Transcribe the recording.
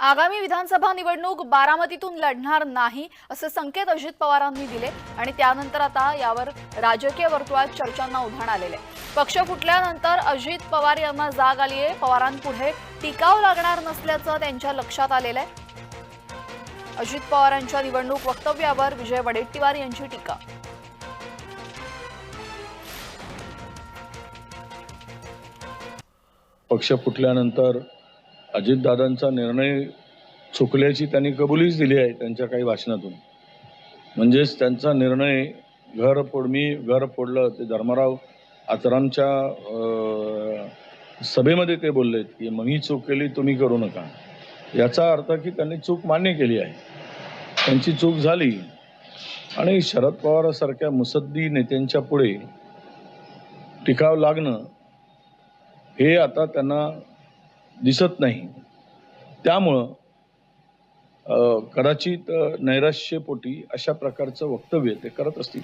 आगामी विधानसभा निवडणूक बारामतीतून लढणार नाही असे संकेत अजित पवारांनी दिले आणि त्यानंतर आता यावर राजकीय वर्तुळात चर्चांना उधाण आलेले. पक्ष फुटल्यानंतर अजित पवार यांना जाग आली आहे पवारांपुढे टिकाव लागणार नसल्याचं त्यांच्या लक्षात आलेलं आहे अजित पवारांच्या निवडणूक वक्तव्यावर विजय वडेट्टीवार यांची टीका. पक्ष फुटल्यानंतर अजितदादांचा निर्णय चुकल्याची त्यांनी कबुलीच दिली आहे त्यांच्या काही भाषणातून. म्हणजेच त्यांचा निर्णय घर फोड मी घर फोडलं ते धर्मराव आचरांच्या सभेमध्ये ते बोललेत की मग मी चूक केली तुम्ही करू नका. याचा अर्थ की त्यांनी चूक मान्य केली आहे. त्यांची चूक झाली. आणि शरद पवारासारख्या मुसद्दी नेत्यांच्या पुढे टिकाव लागणं हे आता त्यांना दिसत नाही. त्यामुळं कदाचित नैराश्यपोटी अशा प्रकारचं वक्तव्य ते करत असतील.